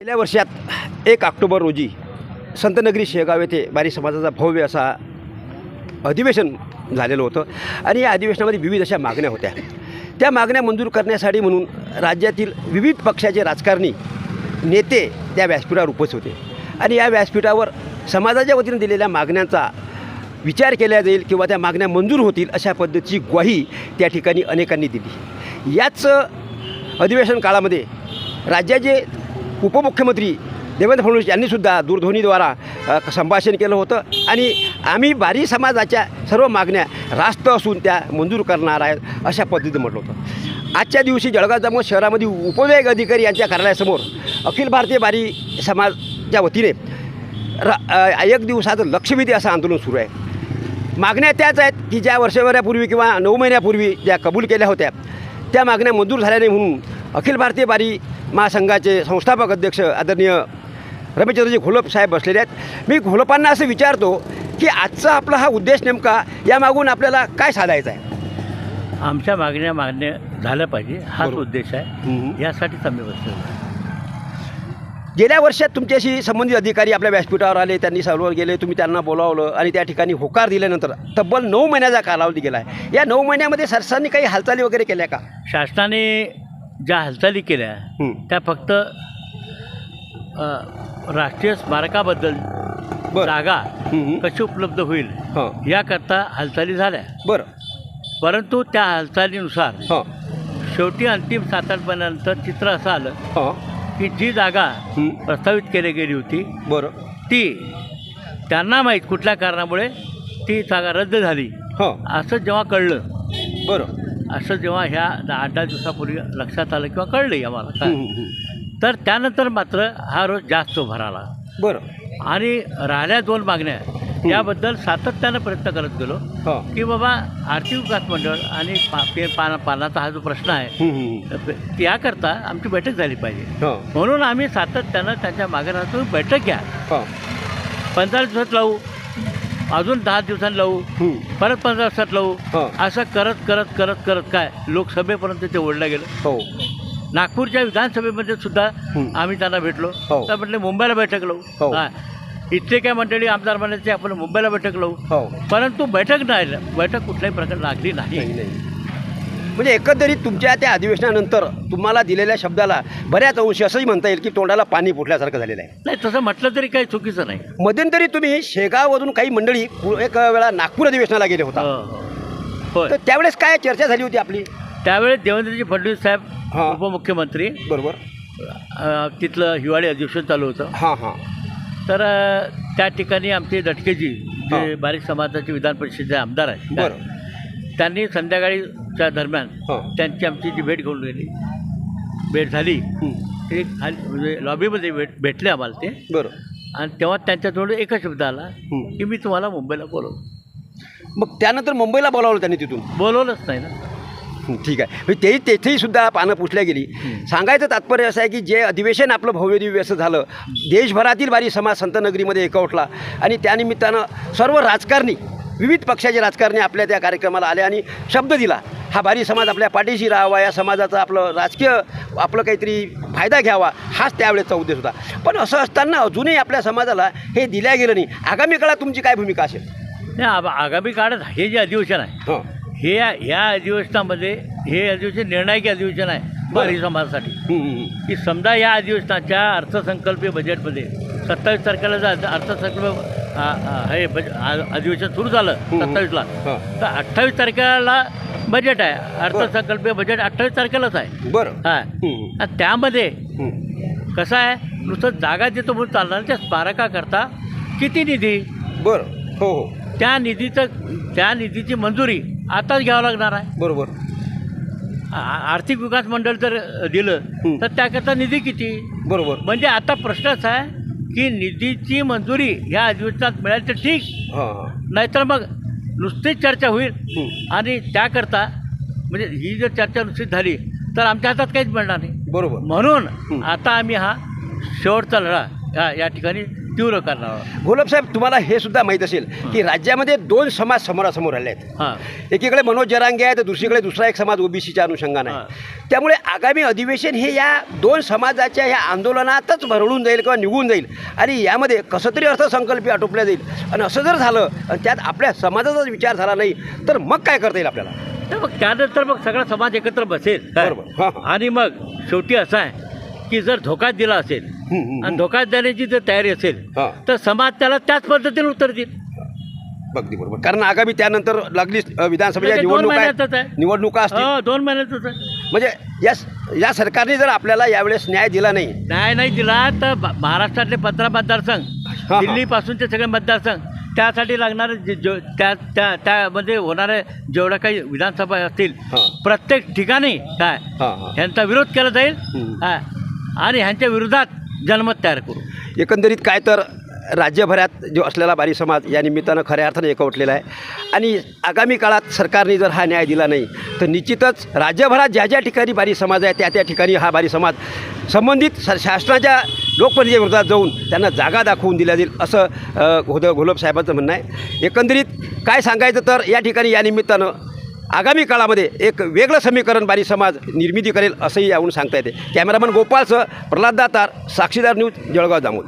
गेल्या वर्षात एक ऑक्टोबर रोजी संतनगरी शेगाव येथे बारी समाजाचा भव्य असा अधिवेशन झालेलं होतं. आणि या अधिवेशनामध्ये विविध अशा मागण्या होत्या. त्या मागण्या मंजूर करण्यासाठी म्हणून राज्यातील विविध पक्षाचे राजकारणी नेते त्या व्यासपीठावर उपस्थित होते. आणि या व्यासपीठावर समाजाच्या वतीने दिलेल्या मागण्यांचा विचार केला जाईल किंवा त्या मागण्या मंजूर होतील अशा पद्धतीची ग्वाही त्या ठिकाणी अनेकांनी दिली. याच अधिवेशन काळामध्ये राज्याचे उपमुख्यमंत्री देवेंद्र फडणवीस यांनीसुद्धा दूरध्वनीद्वारा संभाषण केलं होतं. आणि आम्ही बारी समाजाच्या सर्व मागण्या रास्त असून त्या मंजूर करणार आहेत अशा पद्धतीनं म्हटलं होतं. आजच्या दिवशी जळगाव जामोद शहरामध्ये उपविभाग अधिकारी यांच्या कार्यालयासमोर अखिल भारतीय बारी समाजच्या वतीने र एक दिवसाचं लक्षवेधी असं आंदोलन सुरू आहे. मागण्या त्याच आहेत की ज्या वर्षभरापूर्वी किंवा नऊ महिन्यापूर्वी ज्या कबूल केल्या होत्या त्या मागण्या मंजूर झाल्या नाही म्हणून अखिल भारतीय बारी महासंघाचे संस्थापक अध्यक्ष आदरणीय रमेशचंद्रजी घोलप साहेब बसलेले आहेत. मी घोलपांना असं विचारतो की आजचा आपला हा उद्देश नेमका यामागून आपल्याला काय साधायचा आहे? आमच्या मागण्या मागण्या झाल्या पाहिजे हाच. उद्देश आहे. यासाठीच आम्ही बसलो गेल्या वर्षात तुमच्याशी संबंधित अधिकारी आपल्या व्यासपीठावर आले त्यांनी सर्व गेले तुम्ही त्यांना बोलावलं आणि त्या ठिकाणी होकार दिल्यानंतर तब्बल नऊ महिन्याचा कालावधी गेला आहे. या नऊ महिन्यामध्ये सरसांनी काही हालचाली वगैरे केल्या का? शासनाने ज्या हालचाली केल्या. त्या फक्त अ, राष्ट्रीय स्मारकाबद्दल बरं. जागा. कशी उपलब्ध होईल हां. याकरता हालचाली झाल्या. बरं. परंतु त्या हालचालीनुसार हां. शेवटी अंतिम सात आठ महिन्यानंतर चित्र असं आलं हां. की जी जागा. प्रस्तावित केली गेली होती बरं. ती त्यांना माहीत कुठल्या कारणामुळे ती जागा रद्द झाली. हां. असं जेव्हा कळलं बरं. असं जेव्हा ह्या आठ दहा दिवसापूर्वी लक्षात आलं किंवा कळलं आम्हाला काय. तर त्यानंतर मात्र हा रोज जास्त भराला बरं. आणि राहिल्या दोन मागण्या याबद्दल सातत्यानं प्रयत्न करत गेलो की बाबा आर्थिक विकास मंडळ आणि पाना पानाचा हा जो प्रश्न आहे. त्याकरता आमची बैठक झाली पाहिजे. म्हणून आम्ही सातत्यानं त्यांच्या मागण्यांतून बैठक घ्या. पंधरा दिवसात लावू. अजून दहा दिवसांनी लावू. परत पंधरा दिवसात लावू. असं करत करत करत करत काय लोकसभेपर्यंत ते ओढलं गेलं हो नागपूरच्या विधानसभेमध्ये सुद्धा. आम्ही त्यांना भेटलो हो. तर म्हटले मुंबईला बैठक. लावू हा. इथले काय मंडळी आमदार म्हणायचे आपण मुंबईला बैठक लावू हो परंतु बैठक नाही बैठक कुठल्याही प्रकारे लागली नाही म्हणजे एकंदरीत तुमच्या त्या अधिवेशनानंतर तुम्हाला दिलेल्या शब्दाला बऱ्याच अंशी असंही म्हणता येईल की तोंडाला पाणी फुटल्यासारखं झालेलं आहे. नाही तसं म्हटलं तरी काही चुकीचं नाही. मध्यंतरी तुम्ही शेगाववरून काही मंडळी एक वेळा नागपूर अधिवेशनाला गेले होता. हो, हो. होय. तर त्यावेळेस काय चर्चा झाली होती आपली? त्यावेळेस देवेंद्रजी फडणवीस साहेब हा. उपमुख्यमंत्री. बरोबर. तिथलं हिवाळी अधिवेशन चालू होतं. हां हां. तर त्या ठिकाणी आमचे दटकेजी जे. बारीक समाजाचे विधान परिषदेचे आमदार आहेत त्यांनी संध्याकाळीच्या दरम्यान हां. त्यांची आमची जी भेट घेऊन गेली. भेट झाली. ते खाली म्हणजे लॉबीमध्ये भेट भेटले आम्हाला ते. बरं. आणि तेव्हा त्यांच्याजवळ एकच शब्द आला हं. की मी तुम्हाला मुंबईला बोलवलं. मग त्यानंतर मुंबईला बोलावलं त्यांनी तिथून? बोलवलंच नाही ना. हं, ठीक आहे. म्हणजे तेही तेथेही सुद्धा पानं पुसल्या गेली. सांगायचं तात्पर्य असं आहे की जे अधिवेशन आपलं भव्य दिव्य असं झालं देशभरातील बारी समाज संतनगरीमध्ये एकवटला आणि त्यानिमित्तानं सर्व राजकारणी विविध पक्षाचे राजकारणी आपल्या त्या कार्यक्रमाला आले आणि शब्द दिला. हा बारी समाज आपल्या पाठीशी राहावा या समाजाचा आपलं राजकीय आपलं काहीतरी फायदा घ्यावा हाच त्यावेळेचा उद्देश होता. पण असं असताना अजूनही आपल्या समाजाला हे दिल्या गेलं नाही. आगामी काळात तुमची काय भूमिका असेल? नाही आगामी काळात हे जे अधिवेशन आहे हां. हे या अधिवेशनामध्ये हे अधिवेशन निर्णायक अधिवेशन आहे बारी. समाजासाठी. की समजा या अधिवेशनाच्या अर्थसंकल्पीय बजेटमध्ये सत्तावीस तारखेला जर अर्थसंकल्प हे अधिवेशन सुरू झालं. सत्तावीसला तर अठ्ठावीस तारखेला बजेट आहे. अर्थसंकल्पीय बजेट अठ्ठावीस तारखेलाच आहे. बरं. हां. हं, आणि त्यामध्ये हं. कसं आहे नुसतं जागा देतो म्हणून चालणार. त्या स्मारकाकरता किती निधी? बरं. हो हो. त्या निधीचं त्या निधीची मंजुरी आताच घ्यावं लागणार आहे. बरोबर. आ- आर्थिक विकास मंडळ जर दिलं हं. तर त्याकरता निधी किती? बरोबर. म्हणजे आता प्रश्नच आहे की निधीची मंजुरी ह्या अधिवेशनात मिळाली तर ठीक. हां हां. नाहीतर मग नुसतीच चर्चा होईल हं. आणि त्याकरता म्हणजे ही जर चर्चा नुसतीच झाली तर आमच्या हातात काहीच मिळणार नाही बरोबर म्हणून. आता आम्ही हा शेवटचा लढा या ठिकाणी तीव्र करणार. घोलपसाहेब तुम्हाला हे सुद्धा माहीत असेल की राज्यामध्ये दोन समाज समोरासमोर आले आहेत हां. एकीकडे मनोज जरांगे आहे तर दुसरीकडे दुसरा एक समाज ओबीसीच्या अनुषंगाने. आहे. त्यामुळे आगामी अधिवेशन हे या दोन समाजाच्या ह्या आंदोलनातच भरडून जाईल किंवा निघून जाईल. आणि यामध्ये कसं तरी अर्थसंकल्पी आटोपल्या जाईल. आणि असं जर झालं आणि त्यात आपल्या समाजाचाच विचार झाला नाही तर मग काय करता येईल आपल्याला? तर मग त्यानंतर मग सगळा समाज एकत्र बसेल? बरोबर. आणि मग शेवटी असं आहे की जर धोका दिला असेल आणि. धोका देण्याची जर तयारी असेल हां. तर समाज त्याला त्याच पद्धतीने उत्तर देईल अगदी बरोबर कारण आगामी त्यानंतर लागली अ, विधानसभेच्या म्हणजे दोन निवडणुका महिन्यातच आहे. आहेत. निवडणुका असतील हो दोन महिन्यातच आहे. म्हणजे या या सरकारने जर आपल्याला यावेळेस न्याय दिला नाही न्याय नाही दिला तर महाराष्ट्रातले पंधरा मतदारसंघ हां. दिल्लीपासूनचे सगळे मतदारसंघ त्यासाठी लागणारे जे जो त्या त्या त्यामध्ये होणारे जेवढ्या काही विधानसभा असतील हां. प्रत्येक ठिकाणी काय हां हां ह्यांचा विरोध केला जाईल हम्म. हा. आणि ह्यांच्या विरोधात जनमत तयार करू. एकंदरीत काय तर राज्यभरात जो असलेला बारी समाज या निमित्तानं खऱ्या अर्थाने एकवटलेला आहे. आणि आगामी काळात सरकारने जर हा न्याय दिला नाही तर निश्चितच राज्यभरात ज्या ज्या ठिकाणी बारी समाज आहे त्या त्या ठिकाणी हा बारी समाज संबंधित स शासनाच्या लोकप्रतिनिधी विरोधात जाऊन त्यांना जागा दाखवून दिल्या जाईल असं घोद घोलप साहेबांचं म्हणणं आहे. एकंदरीत काय सांगायचं तर या ठिकाणी या निमित्तानं आगामी काळामध्ये एक वेगळं समीकरण बारी समाज निर्मिती करेल असंही यावरून सांगता येते. कॅमेरामन गोपाळसह प्रल्हाद दातार साक्षीदार न्यूज जळगाव जामोद.